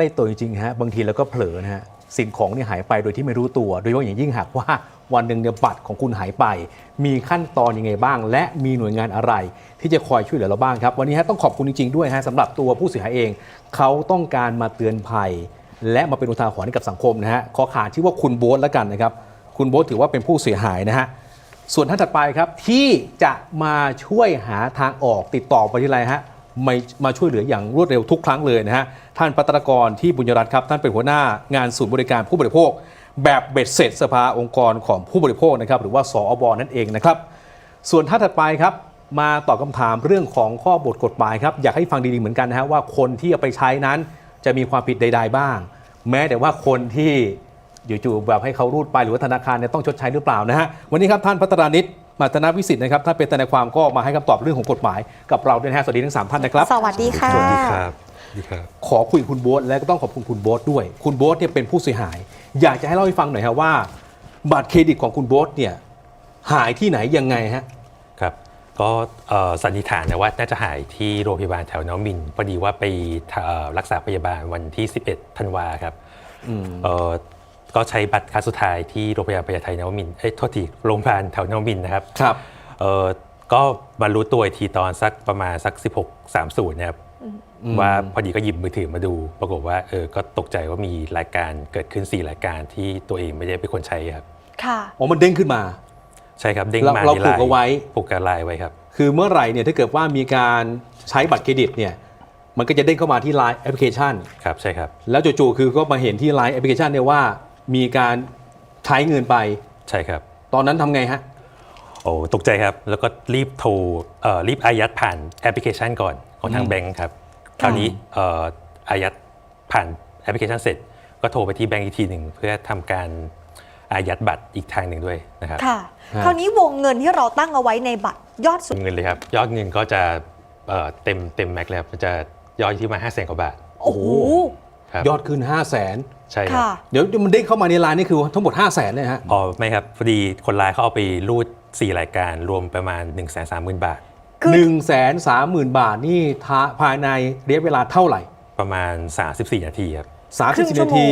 ใกล้ตัวจริงๆฮะบางทีเราก็เผลอนะฮะสิ่งของนี่หายไปโดยที่ไม่รู้ตัว โดยเฉพาะอย่างยิ่งหากว่าวันหนึ่งเนี่ยบัตรของคุณหายไป มีขั้นตอนยังไงบ้าง และมีหน่วยงานอะไร ที่จะคอยช่วยเหลือเราบ้างครับ วันนี้ฮะต้องขอบคุณจริงๆด้วยฮะสำหรับตัวผู้เสียหายเอง เขาต้องการมาเตือนภัย และมาเป็นอุทาหรณ์ให้กับสังคมนะฮะขอขานชื่อว่าคุณโบ๊ทแล้วกันนะครับคุณโบ๊ทถือว่าเป็นผู้เสียหายนะฮะส่วนท่านถัดไปครับที่จะมาช่วยหาทางออกติดต่อไปที่ไรฮะ ม่มาช่วยเหลืออย่างรวดเร็วทุกครั้งเลยนะฮะท่านปัตรกรที่บุญยรัตน์ครับท่านเป็นหัวหน้างานศูนย์บริการผู้บริโภค แบบเบ็ดเสร็จสภาองค์กรของผู้บริโภคนะครับหรือว่าสอบอนั่นเองนะครับส่วนท่านถัดไปครับมาตอบคำถามเรื่องของข้อบทกฎหมายครับอยากให้ฟังดีๆเหมือนกันนะฮะว่าคนที่เอาไปใช้นั้นจะมีความผิดใด ๆ บ้าง แม้แต่ว่าคนที่อยู่ๆแบบให้เขารูดไปหรือว่าธนาคารเนี่ยต้องชดใช้หรือเปล่านะฮะวันนี้ครับท่านพัฒรานิต มาตนาวิสิทธิ์นะครับท่านเป็นทนายความก็มาให้คำตอบเรื่องของกฎหมายกับเราด้วยนะฮะสวัสดีทั้งสามท่านนะครับ สวัสดีค่ะสวัสดีครับสวัสดีครับขอคุยกับคุณโบ๊ทและก็ต้องขอบคุณคุณโบ๊ทด้วย คุณโบ๊ทเนี่ยเป็นผู้เสียหาย อยากจะให้เล่าให้ฟังหน่อยครับว่าบัตรเครดิตของคุณโบ๊ทเนี่ยหายที่ไหนยังไงฮะครับก็เอ่อสันนิษฐานนะว่าน่าจะหายที่โรงพยาบาลแถวนวมินทร์พอดีว่าไปเอ่อรักษาพยาบาลวันที่ 11ธันวาครับเอ่อ ก็ใช้บัตรครั้งสุดท้ายที่โรงพยาบาลพญาไทนวมินทร์เอ้ยโทษทีโรงพยาบาลแถวนวมินทร์นะครับครับเอ่อก็มารู้ตัวอีกทีตอนสักประมาณสัก 16.30นะครับว่าพอดีก็หยิบมือถือมาดู ปรากฏว่าเออก็ตกใจว่ามีรายการเกิดขึ้น 4 รายการที่ตัวเองไม่ได้เป็นคนใช้ครับค่ะอ๋อมันเด้งขึ้นมา ใช่ครับเด้งเรามาเราในผูกเอาไว้ผูกกับไลน์ไว้ครับ คือเมื่อไหร่เนี่ยถ้าเกิดว่ามีการใช้บัตรเครดิตเนี่ยมันก็จะเด้งเข้ามาที่ Line แอปพลิเคชันครับใช่ครับแล้วจู่ๆคือก็มาเห็นที่ Line แอปพลิเคชันเนี่ยว่า มีการใช้เงินไป ใช่ครับ ตอนนั้นทำไงฮะ โอ้ตกใจครับ แล้วก็รีบโทรเอ่อรีบอายัดผ่านแอปพลิเคชันก่อนของทางอืมแบงค์ครับ คราวนี้เอ่ออายัดผ่านแอปพลิเคชันเสร็จ ก็โทรไปที่แบงค์อีกทีหนึ่งเพื่อทำการอายัดบัตรอีกทางหนึ่งด้วยนะครับ ค่ะ ฮะ คราวนี้วงเงินที่เราตั้งเอาไว้ในบัตรยอดสุด เงินเลยครับ ยอดเงินก็จะเอ่อเต็มเต็มแม็กซ์เลยครับมันจะยอดอยู่ที่มาห้าแสนกว่าบาท โอ้โห ครับ ยอดขึ้น 5 0 0แสน ใช่ครับค่ะเดี๋ยวมันเด้งเข้ามาในไลน์นี่คือทั้งหมด 5 0 0แสนเลยฮะอ๋อไม่ครับพอดีคนร้ายเขาเอาไปรูด 4 รายการรวมประมาณ 1 3 0 0 0 0 บาทคือหนึ่งแสนสามหมื่นบาทนี่ท้าภายในระยะเวลาเท่าไหร่ ประมาณ 34 นาทีครับ30ครึ่งชั่นาวโมงที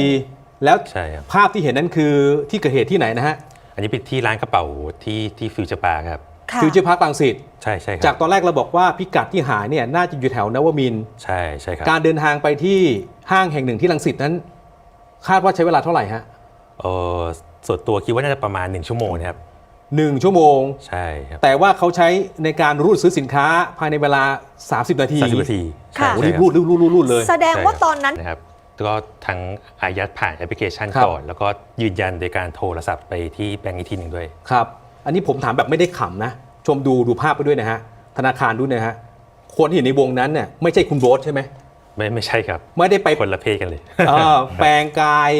แล้วใช่ครับภาพที่เห็นนั้นคือที่เกิดเหตุที่ไหนนะฮะ อันนี้เป็นที่ร้านกระเป๋าที่ที่ฟิวเจอร์ปาร์ครับค่ะฟิวเจอร์พาร์คลังสิตใช่ใช่คจารักบตอนแรกเราบอกว่าพิกัดที่หายเนี่ยน่าจะอยู่แถวนวมินทร์ใช่ใช่ครับการเดินทางไปที่ห้างแห่งหนึ่งที่ลังสิตนั้น คาดว่าใช้เวลาเท่าไหร่ฮะเออส่วนตัวคิดว่าน่าจะประมาณ 1 ชั่วโมงนะครับ หนึ่งชั่วโมง ใช่ครับแต่ว่าเขาใช้ในการรูดซื้อสินค้าภายในเวลา 30 นาทีสามสิบนาทีค่ะ โอ้โหใช่รีบครับรูดรีบรูดรูดรูดเลย แสดงว่าใช่ครับตอนนั้น นะครับก็ทั้งอายัดผ่านแอปพลิเคชันครับ ก่อน แล้วก็ยืนยันโดยการโทรศัพท์ไปที่แบงก์อีกทีหนึ่งด้วย ครับ อันนี้ผมถามแบบไม่ได้ขำนะ ชมดูดูภาพไปด้วยนะฮะ ธนาคารด้วยนะฮะ คนที่อยู่ในวงนั้นเนี่ยไม่ใช่คุณโบ๊ทใช่ไหม ไม่ไม่ใช่ครับ ไม่ได้ไปคนละเพศกันเลยเอ่อแปลงกาย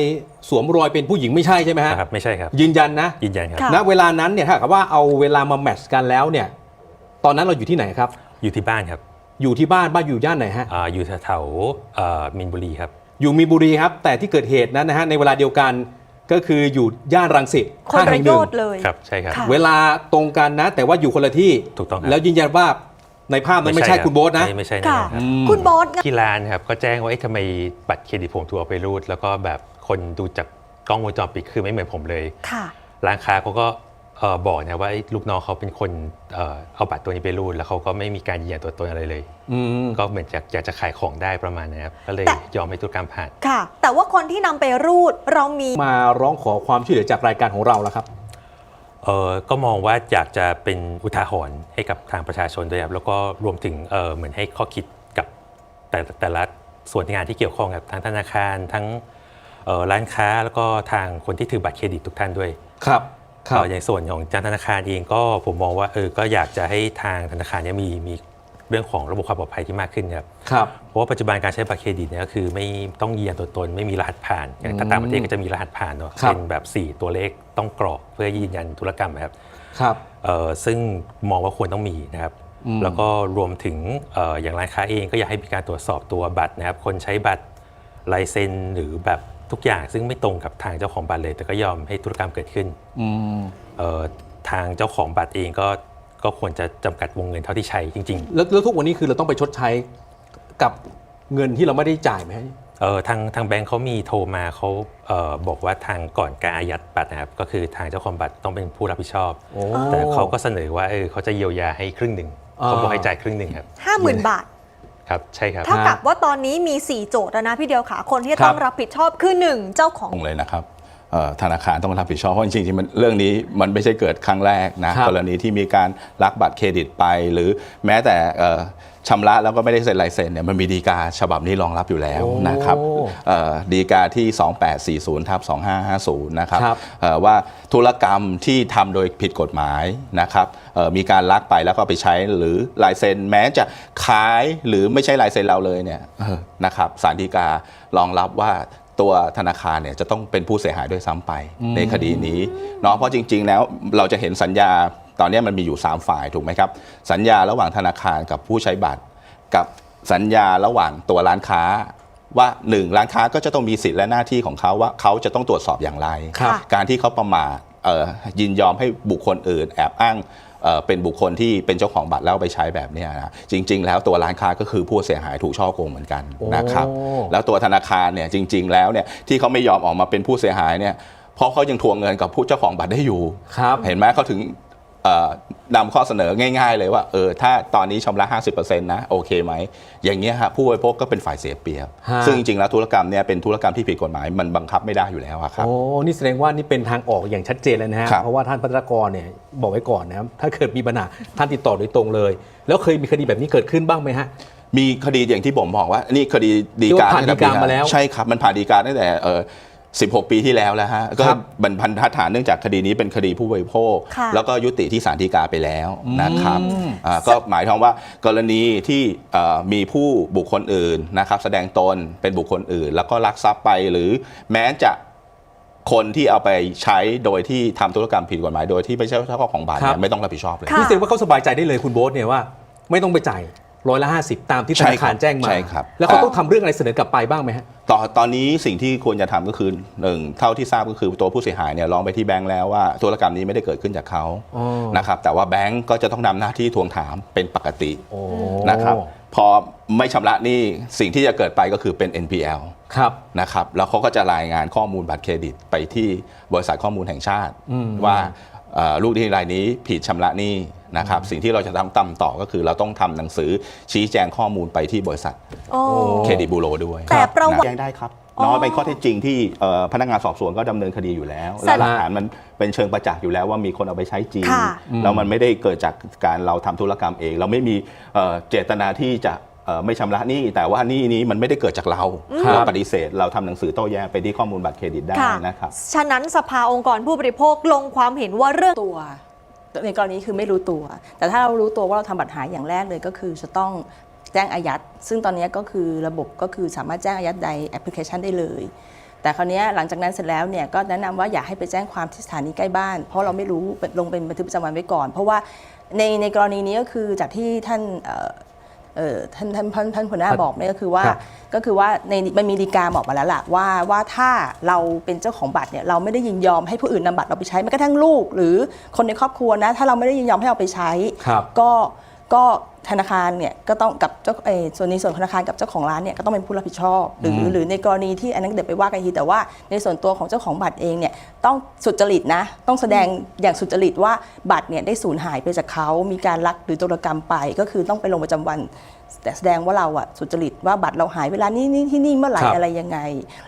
สวมรอยเป็นผู้หญิงไม่ใช่ใช่ไหมฮะนะครับไม่ใช่ครับ ยืนยันนะ ยืนยันครับค่ะณเวลานั้นเนี่ยถ้าหากว่าเอาเวลามาแมทช์กันแล้วเนี่ย ตอนนั้นเราอยู่ที่ไหนครับ อยู่ที่บ้านครับ อยู่ที่บ้านบ้านอยู่ย่านไหนฮะอาอยู่แถวๆเอ่อมินบุรีครับ อยู่มีนบุรีครับ แต่ที่เกิดเหตุนั้นนะฮะในเวลาเดียวกันก็คืออยู่ย่านรังสิตคนห้างระแห่งหโยนึ่งชน์เลย ครับ ใช่ครับ ค่ะ เวลาตรงกันนะ แต่ว่าอยู่คนละที่ ถูกต้องครับ แล้วยืนยันว่า ในภาพนั้นไม่ใช่รับคุณโบ๊ทนะ ไม่ไม่ใช่แน่ค่ะนอนครับอืมคุณโบ๊ทที่ร้านครับก็แจ้งว่าเอ๊ะทำไมบัตรเครดิตผมถูกเอาไปรูด แล้วก็แบบคนดูจากกล้องวงจรปิดคือไม่เหมือนผมเลยค่ะร้านค้าเขาก็เอ่อบอกนะว่าเอ๊ะลูกน้องเขาเป็นคนเอ่อเอาบัตรตัวนี้ไปรูด แล้วเขาก็ไม่มีการยืนยันตัวตนอะไรเลย อืม ก็เหมือนอยากอยากจะขายของได้ประมาณนะครับก็เลยแต่ยอมให้ธุรกรรมผ่าน ค่ะ แต่ว่าคนที่นำไปรูดเรามี มาร้องขอความช่วยเหลือจากรายการของเราแล้วครับ เออก็มองว่าอยากจะเป็นอุทาหรณ์ให้กับทางประชาชนด้วยครับแล้วก็รวมถึงเออเหมือนให้ข้อคิดกับแต่แต่ละส่วนงานที่เกี่ยวข้องกับทางธนาคารทั้งเอ่อร้านค้าแล้วก็ทางคนที่ถือบัตรเครดิตทุกท่านด้วยครับครับเอ่ออย่างส่วนของธนาคารเองก็ผมมองว่าเออก็อยากจะให้ทางธนาคารเนี่ยมีมี เรื่องของระบบความปลอดภัยที่มากขึ้นครับครับ เพราะว่าปัจจุบันการใช้บัตรเครดิตเนี่ยก็คือไม่ต้องยืนยันตัวตนไม่มีรหัสผ่าน อย่างถ้าต่างประเทศก็จะมีรหัสผ่านเนาะครับ เป็นแบบ 4 ตัวเลขต้องกรอกเพื่อยืนยันธุรกรรมนะครับครับ เอ่อซึ่งมองว่าควรต้องมีนะครับ อืม แล้วก็รวมถึงเอ่ออย่างร้านค้าเองก็อยากให้มีการตรวจสอบตัวบัตรนะครับคนใช้บัตรลายเซ็นหรือแบบทุกอย่างซึ่งไม่ตรงกับทางเจ้าของบัตรเลย แต่ก็ยอมให้ธุรกรรมเกิดขึ้น อืม เอ่อทางเจ้าของบัตรเองก็ ก็ควรจะจำกัดวงเงินเท่าที่ใช้จริง แล้วแล้วทุกวันนี้คือเราต้องไปชดใช้กับเงินที่เราไม่ได้จ่ายไหมฮะเออทางทางแบงค์เขามีโทรมาเขาเอ่อบอกว่าทางก่อนการอายัดบัตรนะครับ ก็คือทางเจ้าของบัตรต้องเป็นผู้รับผิดชอบ โอ้ แต่เขาก็เสนอว่าเออเขาจะเยียวยาให้ครึ่งหนึ่งอ่า เขาบอกให้จ่ายครึ่งหนึ่งครับ50,000บาท ครับใช่ครับ เท่ากับว่าตอนนี้มี 4 โจทย์แล้วนะพี่เดียวขาคนที่ครับต้องรับผิดชอบคือ 1 เจ้าของ เลยนะครับเอ่อ ธนาคารต้องรับผิดชอบเพราะจริงๆมันเรื่องนี้มันไม่ใช่เกิดครั้งแรกนะครับกรณีที่มีการลักบัตรเครดิตไป หรือแม้แต่เอ่อชำระแล้วก็ไม่ได้เซ็นลายเซ็นเนี่ยมันมีดีกาฉบับนี้รองรับอยู่แล้วโอ้นะครับเอ่อดีกาที่ 2840ทับ2550 นะครับครับเอ่อว่าธุรกรรมที่ทำโดยผิดกฎหมายนะครับเอ่อมีการลักไปแล้วก็ไปใช้หรือลายเซ็นแม้จะขายหรือไม่ใช่ลายเซ็นเราเลยเนี่ยเออนะครับสารดีการองรับว่า ตัวธนาคารเนี่ยจะต้องเป็นผู้เสียหายด้วยซ้ำไปในคดีนี้เนาะเพราะจริง ๆ แล้วเราจะเห็นสัญญาตอนนี้มันมีอยู่ 3 ฝ่ายถูกไหมครับ สัญญาระหว่างธนาคารกับผู้ใช้บัตร กับสัญญาระหว่างตัวร้านค้าว่าหนึ่งร้านค้าก็จะต้องมีสิทธิ์และหน้าที่ของเขาว่าเขาจะต้องตรวจสอบอย่างไร ครับ การที่เขาประมาทเอ่อยินยอมให้บุคคลอื่นแอบอ้าง เอ่อเป็นบุคคลที่เป็นเจ้าของบัตรแล้วเอาไปใช้แบบเนี้ยนะจริง ๆ แล้วตัวร้านค้าก็คือผู้เสียหายถูกช่อโกงเหมือนกันโอ้นะครับแล้วตัวธนาคารเนี่ยจริง ๆ แล้วเนี่ยที่เขาไม่ยอมออกมาเป็นผู้เสียหายเนี่ยเพราะเขายังทวงเงินกับผู้เจ้าของบัตรได้อยู่ครับเห็นไหมเขาถึงเอ่อ นำข้อเสนอง่าย ๆ เลยว่าเออถ้าตอนนี้ชำระ 50%นะโอเคไหม อย่างเงี้ยฮะผู้บริโภคก็เป็นฝ่ายเสียเปรียบ ฮะ ซึ่งจริงๆแล้วธุรกรรมเนี่ยเป็นธุรกรรมที่ผิดกฎหมายมันบังคับไม่ได้อยู่แล้วอะครับ โอ้ นี่แสดงว่านี่เป็นทางออกอย่างชัดเจนเลยนะฮะ ครับเพราะว่าท่านพัฒนากรเนี่ยบอกไว้ก่อนนะครับ ถ้าเกิดมีปัญหาท่านติดต่อโดยตรงเลย แล้วเคยมีคดีแบบนี้เกิดขึ้นบ้างไหมฮะ มีคดีอย่างที่ผมบอกว่า นี่คดีดีกาที่ว่าผ่านตั้งแต่ฎีกามาแล้วใช่ครับ มันผ่านดีกาตั้งแต่เออ 16 ปีที่แล้วแล้วฮะก็ครับบรรพันธฐานเนื่องจากคดีนี้เป็นคดีผู้บริโภค ค่ะแล้วก็ยุติที่ศาลฎีกาไปแล้วนะครับอ่าก็หมายความว่ากรณีที่เอ่อมีผู้บุคคลอื่นนะครับแสดงตนเป็นบุคคลอื่น แล้วก็ลักทรัพย์ไปหรือแม้จะคนที่เอาไปใช้โดยที่ทำธุรกรรมผิดกฎหมาย โดยที่ไม่ใช่เจ้าของบัตรครัเนี่ยบ ไม่ต้องรับผิดชอบเลย ค่ะนี่แสดงว่าเขาสบายใจได้เลยคุณโบ๊ทเนี่ยว่า ไม่ต้องไปจ่าย ร้อยละห้าสิบตามที่ธใช่นาครัคารบแจ้งมา ใช่ครับแล้วเขาต้องทำเรื่องอะไรเสนอกลับไปบ้างไหมฮะตอนตอนนี้สิ่งที่ควรจะทำก็คือหนึ่งเท่าที่ทราบก็คือตัวผู้เสียหายเนี่ยร้องไปที่แบงค์แล้วว่าธุรกรรมนี้ไม่ได้เกิดขึ้นจากเขาอ๋อ นะครับแต่ว่าแบงค์ก็จะต้องนำหน้าที่ทวงถามเป็นปกติโอ้นะครับพอไม่ชำระหนี้สิ่งที่จะเกิดไปก็คือเป็น NPL ครับ นะครับแล้วเขาก็จะรายงานข้อมูลบัตรเครดิตไปที่บริษัทข้อมูลแห่งชาติอืมว่าเอ่อ ลูกหนี้รายนี้ผิดชำระหนี้นะครับสิ่งที่เราจะทำตามต่อก็คือเราต้องทำหนังสือชี้แจงข้อมูลไปที่บริษัทโอ้เครดิตบูโรด้วยแต่ประวัติแจ้งได้ครับอ๋อน้อยเป็นข้อเท็จจริงที่เอ่อพนักงานสอบสวนก็ดำเนินคดีอยู่แล้วแสดงและหลักฐานมันเป็นเชิงประจักษ์อยู่แล้วว่ามีคนเอาไปใช้จริงค่ะแล้วมันไม่ได้เกิดจากการเราทำธุรกรรมเอง เราไม่มีเอ่อเจตนาที่จะเอ่อ ไม่ชำระหนี้แต่ว่าหนี้นี้มันไม่ได้เกิดจากเราครับเราปฏิเสธ เราทำหนังสือโต้แย้งไปที่ข้อมูลบัตรเครดิตได้ค่ะนะครับฉะนั้นสภาองค์กรผู้บริโภคลงความเห็นว่าเรื่องตัวในกรณีคือไม่รู้ตัว แต่ถ้าเรารู้ตัวว่าเราทำบัตรหายอย่างแรกเลยก็คือจะต้องแจ้งอายัด ซึ่งตอนนี้ก็คือระบบก็คือสามารถแจ้งอายัดในแอปพลิเคชันได้เลย แต่คราวนี้หลังจากนั้นเสร็จแล้วเนี่ยก็แนะนำว่าอย่าให้ไปแจ้งความที่สถานีใกล้บ้าน เพราะเราไม่รู้ลงเป็นบันทึกประจำวันไว้ก่อน เพราะว่าในในกรณีนี้ก็คือจากที่ท่าน เอ่อเอ่อท่านท่านท่านท่านหัวหน้าครับบอกเนี่ยก็คือว่าครับก็คือว่าในมันมีดีกาบอกมาแล้วล่ะว่าว่าถ้าเราเป็นเจ้าของบัตรเนี่ยเราไม่ได้ยินยอมให้ผู้อื่นนำบัตรเราไปใช้แม้กระทั่งลูก หรือคนในครอบครัวนะถ้าเราไม่ได้ยินยอมให้เอาไปใช้ ครับ ก็ก็ ธนาคารเนี่ยก็ต้องกับเจ้าเออส่วนในส่วนของธนาคารกับเจ้าของร้านเนี่ยก็ต้องเป็นผู้รับผิดชอบหรือหรือในกรณีที่อันนั้นเดี๋ยวไปว่ากันอีกทีแต่ว่าในส่วนตัวของเจ้าของบัตรเองเนี่ยต้องสุจริตนะต้องแสดงอย่างสุจริตว่าบัตรเนี่ยได้สูญหายไปจากเขามีการลักหรือโจรกรรมไป ก็คือต้องไปลงประจำวัน แต่แสดงว่าเราอะสุจริตว่าบัตรเราหายเวลานี้นี่ที่นี่เมื่อไหร่ครับ อะไรยังไง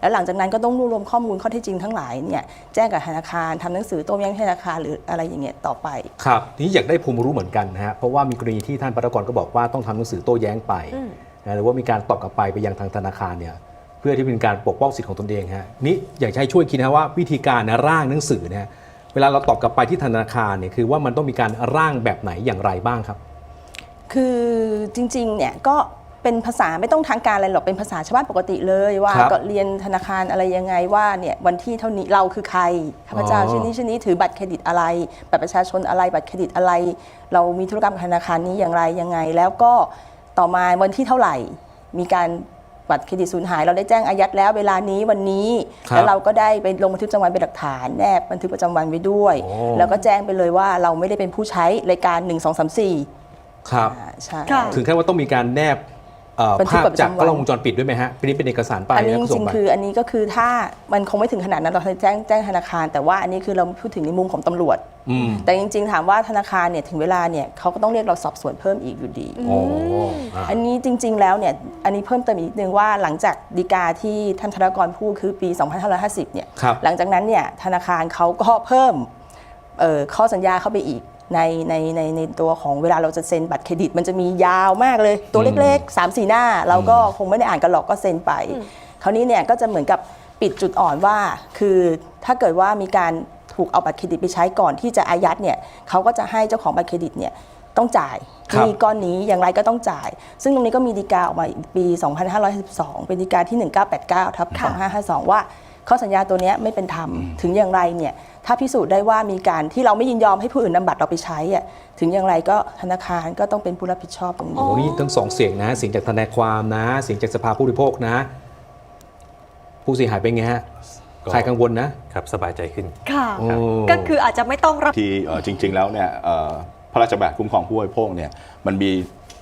แล้วหลังจากนั้นก็ต้องรวบรวมข้อมูลข้อเท็จจริงทั้งหลายเนี่ยแจ้งกับธนาคารทำหนังสือโต้แย้งธนาคารหรืออะไรอย่างเงี้ยต่อไป ครับทีนี้อยากได้ภูมิรู้เหมือนกันนะฮะเพราะว่ามีกรณีที่ท่านพัฒนากรก็บอกว่าต้องทำหนังสือโต้แย้งไปอืม นะหรือว่ามีการตอบกลับไปไปยังทางธนาคารเนี่ยเพื่อที่เป็นการปกป้องสิทธิของตนเองฮะนี่อยากจะให้ช่วยคิดนะว่าวิธีการนะร่างหนังสือเนี่ยเวลาเราตอบกลับไปที่ธนาคารเนี่ยคือว่ามันต้องมีการร่างแบบไหนอย่างไรบ้างครับ คือจริงๆ เนี่ยก็เป็นภาษาไม่ต้องทางการอะไรหรอกเป็นภาษาชาวบ้านปกติเลยว่าครับก็เรียนธนาคารอะไรยังไงว่าเนี่ยวันที่เท่านี้เราคือใครข้าพเจ้าอ๋อ ชื่อนี้ชื่อนี้ถือบัตรเครดิตอะไรบัตรประชาชนอะไรบัตรเครดิตอะไร เรามีธุรกรรมกับธนาคารนี้อย่างไรยังไง แล้วก็ต่อมาวันที่เท่าไหร่ มีการบัตรเครดิตสูญหาย เราได้แจ้งอายัดแล้วเวลานี้วันนี้ครับแล้วเราก็ได้ไปลงบันทึกประจำวันเป็นหลักฐานแนบบันทึกประจำวันไว้ด้วย โอ้ แล้วก็แจ้งไปเลยว่าเราไม่ได้เป็นผู้ใช้รายการ 1 2 3 4 ครับ อ่าใช่ ค่ะ ถึงขั้นว่าต้องมีการแนบเอ่อบันทึกภาพแบบประจากจำกวันล้องวงจรปิดด้วยไหมฮะนี่เป็นเอกสารไปอันนี้แล้วจก็ส่ริงงไปๆคืออันนี้ก็คือถ้ามันคงไม่ถึงขนาดนั้นเราแจ้งแจ้งธนาคาร แต่ว่าอันนี้คือเราพูดถึงในมุมของตำรวจ อืมแต่จริง ๆ ถามว่าธนาคารเนี่ยถึงเวลาเนี่ยเขาก็ต้องเรียกเราสอบสวนเพิ่มอีกอยู่ดีอ๋ออะ อันนี้จริง ๆ แล้วเนี่ยอันนี้เพิ่มเติมอีกนิดนึงว่าหลังจากดีกาที่ท่านธนากรพูดคือปี 2550 เนี่ยครับ หลังจากนั้นเนี่ยธนาคารเขาก็เพิ่มเอ่อข้อสัญญาเข้าไปอีก ในในในในตัวของเวลาเราจะเซ็นบัตรเครดิต มันจะมียาวมากเลยตัวเล็กๆ3 4หน้า เราก็คงไม่ได้อ่านกันหรอกก็เซ็นไป คราวนี้เนี่ยก็จะเหมือนกับปิดจุดอ่อนว่า คือถ้าเกิดว่ามีการถูกเอาบัตรเครดิตไปใช้ก่อนที่จะอายัดเนี่ยเขาก็จะให้เจ้าของบัตรเครดิตเนี่ยต้องจ่ายครัหบนี้ก้อนนี้อย่างไรก็ต้องจ่าย ซึ่งตรงนี้ก็มีดีกาออกมาอีกปี 2512เป็นดีกาที่ 1989ทับ2552 ว่าข้อสัญญาตัวเนี้ยไม่เป็นธรรม ถึงอย่างไรเนี่ย ถ้าพิสูจน์ได้ว่ามีการที่เราไม่ยินยอมให้ผู้อื่นนำบัตรเราไปใช้อะถึงอย่างไรก็ธนาคารก็ต้องเป็นผู้รับผิดชอบตรงนี้ โอ้โหนี่ทั้งสองเสียงนะเสียงจากทนายความนะ เสียงจากสภาผู้บริโภคนะ ผู้เสียหายเป็นไงฮะก็ ใครกังวลนะครับสบายใจขึ้น ค่ะ โอ้ ก็คืออาจจะไม่ต้องรับ ที่เอ่อจริง ๆ แล้วเนี่ยเอ่อพระราชบัญญัติคุ้มครองผู้บริโภคเนี่ยมันมี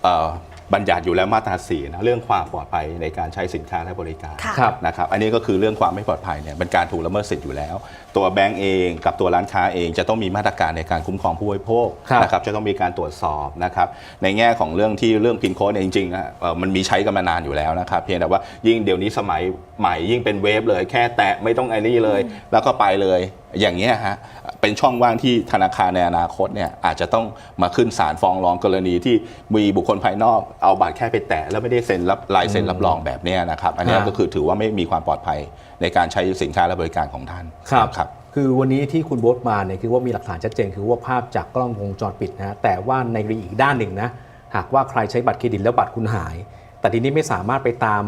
เอ่อ บัญญัติอยู่แล้วมาตราสีนะเรื่องความปลอดภัยในการใช้สินค้าและบริการค่ะครับนะครับอันนี้ก็คือเรื่องความไม่ปลอดภัยเนี่ยเป็นการถูกละเมิดสิทธิ์อยู่แล้ว ตัวแบงก์เองกับตัวร้านค้าเองจะต้องมีมาตรการในการคุ้มครองผู้บริโภคครับนะครับจะต้องมีการตรวจสอบนะครับในแง่ของเรื่องที่เรื่องพินโค้ดเนี่ยจริงๆอะเอ่อมันมีใช้กันมานานอยู่แล้วนะครับเพียงแต่ว่ายิ่งเดี๋ยวนี้สมัยใหม่ยิ่งเป็นเวฟเลย แค่แตะไม่ต้องไอ้นี่เลย แล้วก็ไปเลยอย่างเงี้ยฮะ เป็นช่องว่างที่ธนาคารในอนาคตเนี่ยอาจจะต้องมาขึ้นศาลฟ้องร้องกรณีที่มีบุคคลภายนอกเอาบัตรแค่ไปแตะแล้วไม่ได้เซ็นรับลายเซ็นรับรองแบบเนี้ยนะครับ อันเนี้ยฮะก็คือถือว่าไม่มีความปลอดภัยในการใช้สินค้าและบริการของท่านครับครับคือวันนี้ที่คุณโบ๊ทมาเนี่ยคือว่ามีหลักฐานชัดเจนคือว่าภาพจากกล้องวงจรปิดนะฮะแต่ว่าในอีกด้านหนึ่งนะหากว่าใครใช้บัตรเครดิตแล้วบัตรคุณหาย แต่ทีนี้ไม่สามารถไปตาม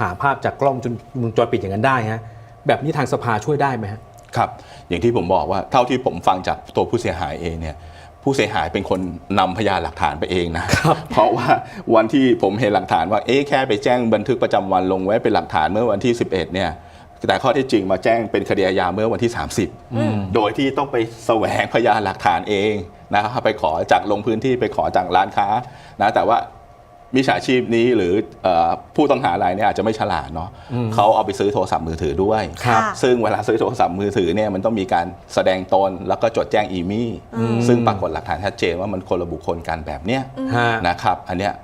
หาภาพจากกล้องวงจรปิดอย่างนั้นได้ฮะแบบนี้ทางสภาช่วยได้ไหมฮะ ครับ อย่างที่ผมบอกว่าเท่าที่ผมฟังจากตัวผู้เสียหายเองเนี่ยผู้เสียหายเป็นคนนำพยานหลักฐานไปเองนะ เพราะว่าวันที่ผมเห็นหลักฐานว่าเอ๊ะแค่ไปแจ้งบันทึกประจำวันลงไว้เป็นหลักฐานเมื่อวันที่ 11เนี่ยแต่ข้อเท็จจริงมาแจ้งเป็นคดีอาญาเมื่อวันที่ 30 โดยที่ต้องไปแสวงพยานหลักฐานเองนะครับไปขอจากลงพื้นที่ไปขอจากร้านค้านะแต่ว่า มิจฉาชีพนี้หรือเออผู้ต้องหารายเนี้อาจจะไม่ฉลาดเนาะเขาเอาไปซื้อโทรศัพท์มือถือด้วย ครับ ซึ่งเวลาซื้อโทรศัพท์มือถือเนี่ยมันต้องมีการแสดงตนแล้วก็จดแจ้งอีมี่ซึ่งปรากฏหลักฐานชัดเจนว่ามันคนละบุคคลกันแบบเนี้ยฮะ นะครับ อันเนี้ย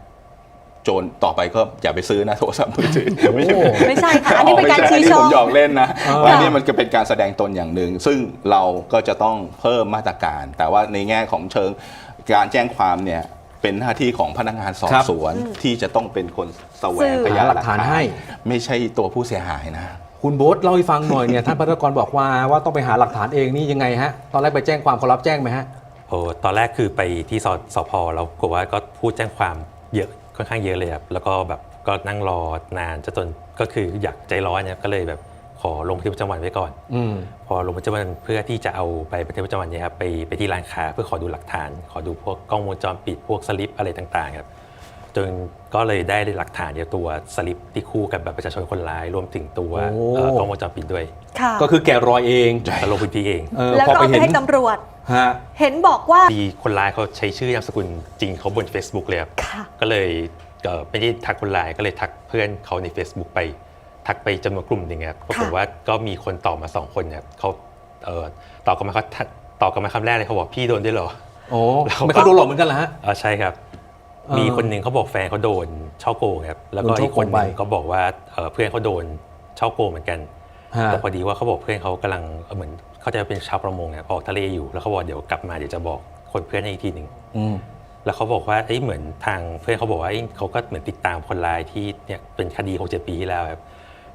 โจรต่อไปก็อย่าไปซื้อนะโทรศัพท์มือถือไม่ใช่โอ้ไม่ใช่ค่ะอันนี้เป็นการไม่ใช่ชี้อันนี้ช่ผองมหยอกเล่นนะอ่าว่าอันนี้มันก็เป็นการแสดงตนอย่างหนึ่ง ซึ่งเราก็จะต้องเพิ่มมาตรการ แต่ว่าในแง่ของเชิงการแจ้งความเนี่ย เป็นหน้าที่ของพนักงานสอบครับ สวนที่จะต้องเป็นคนแสวสืงบพยานหาหลักฐานให้ ไม่ใช่ตัวผู้เสียหายนะ คุณโบ๊ทเล่าให้ฟังหน่อยเนี่ย ท่านพัฒกรบอกว่าว่าต้องไปหาหลักฐานเองนี่ยังไงฮะ ตอนแรกไปแจ้งความเขารับแจ้งไหมฮะ โอ้ตอนแรกคือไปที่สสพแล้วกลัวว่าก็พูดแจ้งความเยอะค่อนข้างเยอะเลยครับแล้วก็แบบก็นั่งรอนานจนก็คืออยากใจร้อนเนี่ยก็เลยแบบข อลงบันทึกประจำวันไว้ก่อนอืมพอลงบันทึกประจำวันเพื่อที่จะเอาไปบันทึกประจำวันเนี่ยครับไปไปที่ร้านค้าเพื่อขอดูหลักฐาน ขอดูพวกกล้องวงจรปิดพวกสลิปอะไรต่างๆครับจนก็เลยได้หลักฐานเดียวตัวสลิปที่คู่กับบัตรประชาชนคนร้ายรวมถึงตัวโอ้เอ่อกล้องวงจรปิดด้วยค่ะก็คือแกะรอยเองแล้วลงพื้นที่เองเออแล้วพอก็ไปเอาไปเห็นให้ตำรวจ ฮะ เห็นบอกว่า ดีคนร้ายเขาใช้ชื่อนามสกุลจริงเขาบน Facebook เลยครับ ค่ะ ก็เลยเอ่อไม่ได้ทักคนร้ายก็เลยทักเพื่อนเขาใน Facebook ไป ทักไปจำนวนกลุ่มหนึ่งครับปรากฏว่าก็มีคนตอบมาสองคนครับเขาเอ่อตอบกลันมาเขาทักตอบกลันมาคำแรกเลยเขาบอกพี่โดนด้วยเหรอโอ้แล้วก็ไม่เขาโดนหลอกเหมือนกันเหรอฮะเออใช่ครับเออมีคนหนึ่งเขาบอกแฟนเขาโดนช่อโกงครับแล้วก็โดนช่อีอกโกคงนหไปนึ่งก็บอกว่าเอ่อเพื่อนเขาโดนช่อโกงเหมือนกันฮะแต่พอดีว่าเขาบอกเพื่อนเขากำลังเอ่อเหมือนเขาจะเป็นชาวประมงครับออกทะเลอยู่แล้วเขาบอกเดี๋ยวกลับมาเดี๋ยวจะบอกคนเพื่อนให้อีกทีหนึ่งอืมแล้วเขาบอกว่าเอ้ยเหมือนทางเพื่อนเขาบอกว่าเอ้ยเขาก็เหมือนติดตามคนร้ายที่เนี่ยเป็นคดี6 7ปีที่แล้วครับ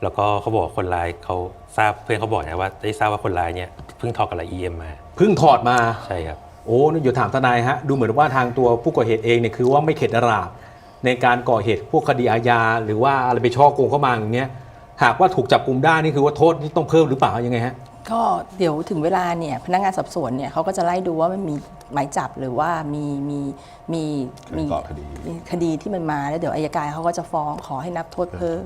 แล้วก็เขาบอกคนร้ายเขาทราบเพื่อนเขาบอกนะว่าได้ทราบว่าคนร้ายเนี่ยเพิ่งถอดกับไรเอ็มมาเพิ่งถอดมา ใช่ครับ โอ้นี่อยู่ถามทนายฮะ ดูเหมือนว่าทางตัวผู้ก่อเหตุเองเนี่ยคือว่าไม่เข็ดหลาบในการก่อเหตุพวกคดีอาญาหรือว่าอะไรไปช่อโกงเข้ามาอย่างเงี้ย หากว่าถูกจับกลุ่มได้นี่คือว่าโทษนี่ต้องเพิ่มหรือเปล่ายังไงฮะ ก็เดี๋ยวถึงเวลาเนี่ยพนักงานสอบสวนเนี่ยเขาก็จะไล่ดูว่ามันมีหมายจับหรือว่ามีมีมีมีประกอบคดี มีคดีที่มันมาแล้วเดี๋ยวอายการเขาก็จะฟ้องขอให้นับโทษเพิ่ม